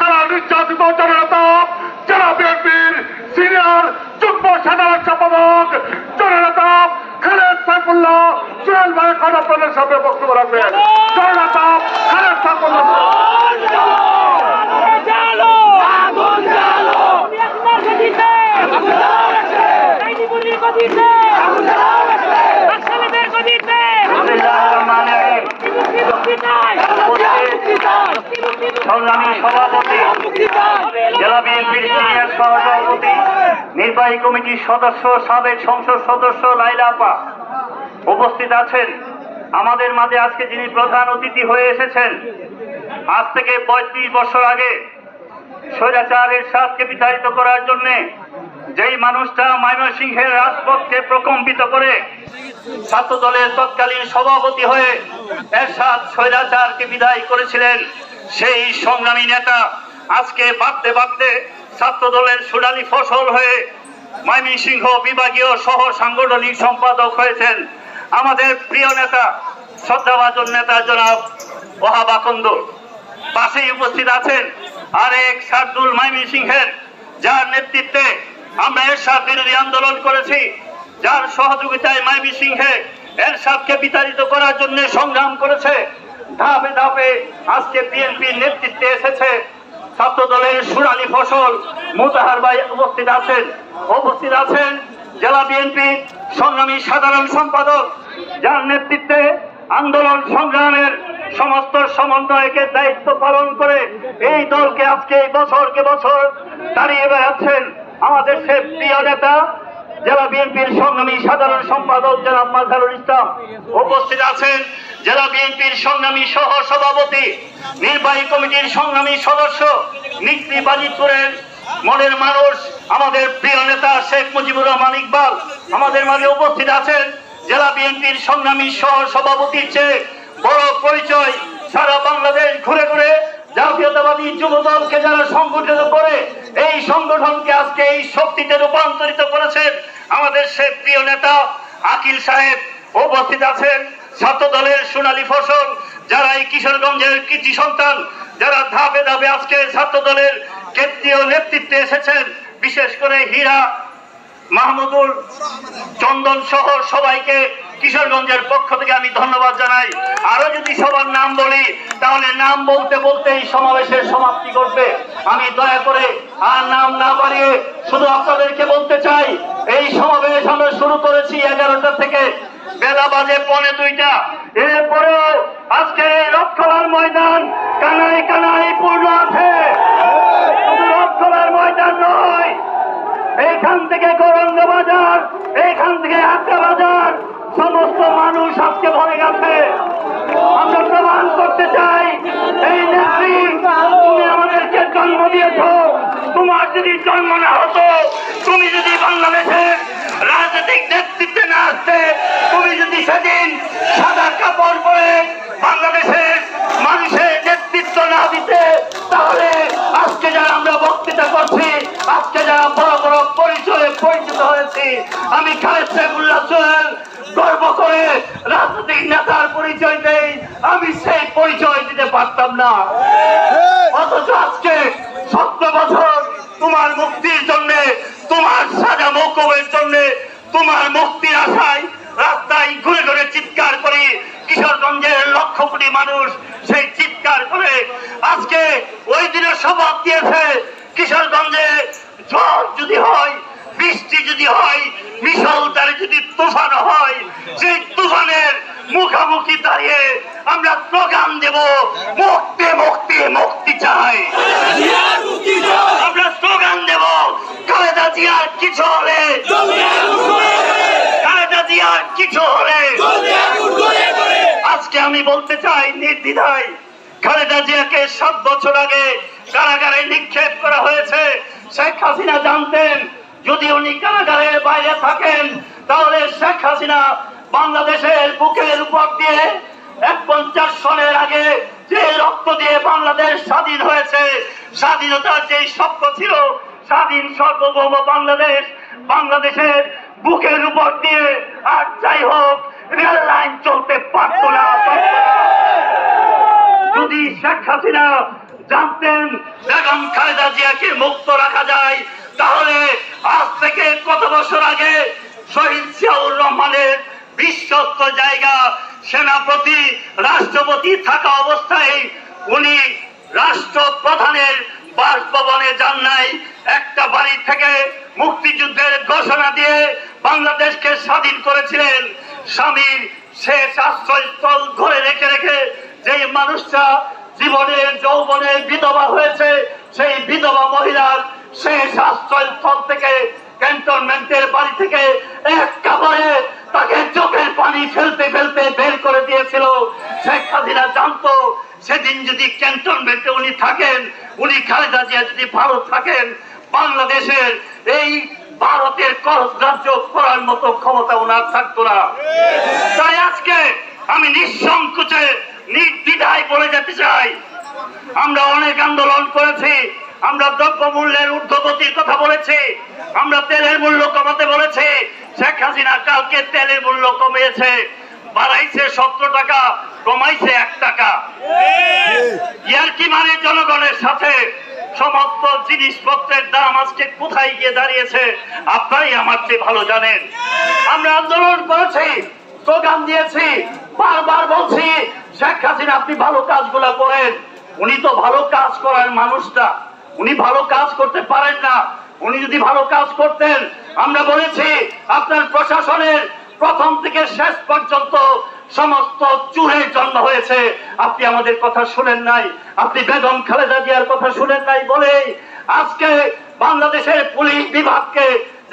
কারা নির্যাতিত জননেতা জেলা বিএনপির সিনিয়র যুগ্ম সাধারণ সম্পাদক জননেতা খালেদ সাইফুল্লাহ সোহেল ভাই খানা প্রধান সামনে বক্তব্য রাখবেন। জননেতা খালেদ সাইফুল্লাহ। জালো আগুন নির্বাহী কমিটির সদস্য, সাবেক সংসদ সদস্য লাইলা আপা উপস্থিত আছেন। আমাদের মাঝে আজকে যিনি প্রধান অতিথি হয়ে এসেছেন, আজ থেকে পঁয়ত্রিশ বছর আগে স্বৈরাচারের সাথকে বিতাড়িত করার জন্য যেই মানুষটা ময়মনসিংহের রাজপথকে প্রকম্পিত করে ছাত্র দলের তৎকালীন সভাপতি হয়ে এরশাদ স্বৈরাচারকে বিদায় করেছিলেন, সেই সংগ্রামী নেতা আজকে বাড়তে বাড়তে ছাত্র দলের সুনালি ফসল হয়ে ময়মনসিংহ বিভাগীয় সহ সাংগঠনিক সম্পাদক হয়েছেন। আমাদের প্রিয় নেতা, শ্রদ্ধাভাজন নেতা জনাব ওহাব আকন্দ পাশেই উপস্থিত আছেন আরেক শার্দুল ময়মনসিংহের, যার নেতৃত্বে আমরা এরশাদ বিরোধী আন্দোলন করেছি, যার সহযোগিতায় মাইমি সিংহে এরশাদকে বিতাড়িত করার জন্য সংগ্রাম করেছে। ধাপে ধাপে আজকে বিএনপির নেতৃত্বে এসেছে ছাত্র দলের সুরালি ফসল। মোতাহার ভাই উপস্থিত আছেন। উপস্থিত আছেন জেলা বিএনপি সংগ্রামী সাধারণ সম্পাদক, যার নেতৃত্বে আন্দোলন সংগ্রামের সমস্ত সমন্বয়কে দায়িত্ব পালন করে এই দলকে আজকে এই বছরকে বছর দাঁড়িয়ে বেড়াচ্ছেন আমাদের প্রিয় নেতা, জেলা বিএনপির সংগ্রামী সাধারণ সম্পাদক জনাব মাজহারুল ইসলাম। উপস্থিত আছেন জেলা বিএনপির সংগ্রামী সহ সভাপতি নির্বাহী কমিটির সংগ্রামী সদস্য নিকলি বাজিতপুরের মনের মানুষ, আমাদের প্রিয় নেতা শেখ মুজিবুর রহমান ইকবাল। আমাদের মাঝে উপস্থিত আছেন জেলা বিএনপির সংগ্রামী সহ সভাপতির চেয়ে বড় পরিচয়। সারা বাংলাদেশ ঘুরে ঘুরে জাতীয়তাবাদী যুব দলকে যারা সংগঠিত করে এই সংগঠনকে আজকে এই শক্তিতে রূপান্তরিত করেছেন আমাদের সে প্রিয় নেতা আকিল সাহেব। উপস্থিত আছেন ছাত্র দলের সোনালী ফসল, যারা এই কিশোরগঞ্জের কৃতি সন্তান, যারা ধাপে ধাপে আজকে ছাত্র দলের কেন্দ্রীয় নেতৃত্বে এসেছেন, বিশেষ করে হীরা, মাহমুদুল, চন্দন সহ সবাইকে কিশোরগঞ্জের পক্ষ থেকে আমি ধন্যবাদ জানাই। আরও যদি সবার নাম বলি, তাহলে নাম বলতে বলতে এই সমাবেশের সমাপ্তি করবে আমি দয়া করে আর নাম না বাড়িয়ে শুধু আপনাদেরকে বলতে চাই, এই সমাবেশ আমরা শুরু করেছি এগারোটা থেকে। বেলা বাজে পৌনে দুইটা। এরপরেও আজকে এই রথখলার ময়দান কানায় কানায় পূর্ণ আছে। শুধু রথখলার ময়দান নয়, এইখান থেকে করঙ্গ বাজার, এইখান থেকে আটটা বাজার, সমস্ত মানুষ আজকে ভরে গেছে। আমরা দিয়েছ তোমার যদি জন্ম না হতো, তুমি যদি বাংলাদেশের রাজনৈতিক নেতৃত্বে না আসতে, তুমি যদি সেদিন সাদা কাপড় পরে বাংলাদেশের মানুষের নেতৃত্ব না দিতে, তাহলে আজকে যারা আমরা বক্তৃতা করছি, আজকে যারা বড় বড় পরিচয়ে পরিচিত হয়েছি, আমি খালেদ সাহেবুল্লাহ সোহেল গর্ব করে রাজনৈতিক নেতার পরিচয় দেই আমি সেই পরিচয় দিতে পারতাম না। অথচ আজকে সতেরো বছর তোমার মুক্তির জন্য তোমার সাজা মৌকবের জন্য তোমার মুক্তি আশায় রাস্তায় ঘুরে ঘুরে চিৎকার করে কিশোরগঞ্জের লক্ষ কোটি মানুষ সেই চিৎকার করে আজকে ওই দিনের স্বভাব দিয়েছে কিশোরগঞ্জে ঝড় যদি হয় বৃষ্টি যদি হয় মিশল তারে যদি তুফান হয় সেই তুফানের মুখামুখি দাঁড়িয়ে আমরা স্লোগান দেব মুক্তি মুক্তি মুক্তি চাই। আমরা স্লোগান দেব খালেদা জিয়ার কিছু হলে। খালেদা জিয়ার কিছু হলে। আজকে আমি বলতে চাই নির্দ্বিধায় খালেদা জিয়াকে সাত বছর আগে কারাগারে নিক্ষেপ করা হয়েছে। শেখ হাসিনা জানতেন, যদি উনি কারাগারের বাইরে থাকেন, তাহলে শেখ হাসিনা বাংলাদেশের বুকের উপর দিয়ে এক পঞ্চাশ সনের আগে যে রক্ত দিয়ে বাংলাদেশ স্বাধীন হয়েছে স্বাধীনতার যে স্বপ্ন ছিল, স্বাধীন সার্বভৌম বাংলাদেশ, বাংলাদেশের বুকের উপর দিয়ে আর যাই হোক, রেল লাইন চলতে পারত না। যদি শেখ হাসিনা জানতেন বেগম খালেদা জিয়াকে মুক্ত রাখা যায়, তাহলে আজ থেকে কত বছর আগে শহীদ জিয়াউর রহমানের বিশ্বস্ত জায়গা, সেনাপতি, রাষ্ট্রপতি থাকা অবস্থায় উনি রাষ্ট্রপ্রধানের বাসভবনে যান নাই। একটা বাড়ি থেকে মুক্তিযুদ্ধের ঘোষণা দিয়ে বাংলাদেশকে স্বাধীন করেছিলেন। স্বামীর শেষ আশ্রয়স্থল ঘরে রেখে রেখে যেই মানুষটা জীবনের যৌবনে বিধবা হয়েছে, সেই বিধবা মহিলার শেষ আশ্রয়স্থল থেকে, ক্যান্টনমেন্টের বাড়ি থেকে এক কাপড়ে তাকে চোখের পানি ফেলতে ফেলতে বের করে দিয়েছিল। শেখ হাসিনা জানতো সেদিন যদি ক্যান্টনমেন্টে উনি থাকেন, উনি খালেদা জিয়া যদি ভারত থাকেন, বাংলাদেশের এই ভারতের করজ রাজ্য করার মতো ক্ষমতা ওনার থাকতো না। তাই আজকে আমি নিঃসংকোচে, নির্দ্বিধায় বলে যেতে চাই, আমরা অনেক আন্দোলন করেছি, আমরা দ্রব্য মূল্যের ঊর্ধ্বগতির কথা বলেছি, আমরা তেলের মূল্য কমাতে বলেছি, শেখ হাসিনা কালকে তেলের মূল্য কমিয়েছে। বাড়াইছে সতেরো টাকা, কমাইছে এক টাকা। ইয়ার কি মানে জনগণের সাথে সমস্ত জিনিসপত্রের দাম আজকে কোথায় গিয়ে দাঁড়িয়েছে? আপনারাই আমার চেয়ে ভালো জানেন। আমরা আন্দোলন করেছি, স্লোগান দিয়েছি, বারবার বলছি, শেখ হাসিনা, আপনি ভালো কাজগুলা করেন। উনি তো ভালো কাজ করার মানুষটা। উনি ভালো কাজ করতে পারেন না। উনি যদি ভালো কাজ করতেন, আমরা বলেছি, আপনার প্রশাসনের প্রথম থেকে শেষ পর্যন্ত সমস্ত চুরের জন্ম হয়েছে। আপনি আমাদের কথা শুনেন নাই। আপনি বেগম খালেদা জিয়ার কথা শুনেন নাই বলেই আজকে বাংলাদেশের পুলিশ বিভাগকে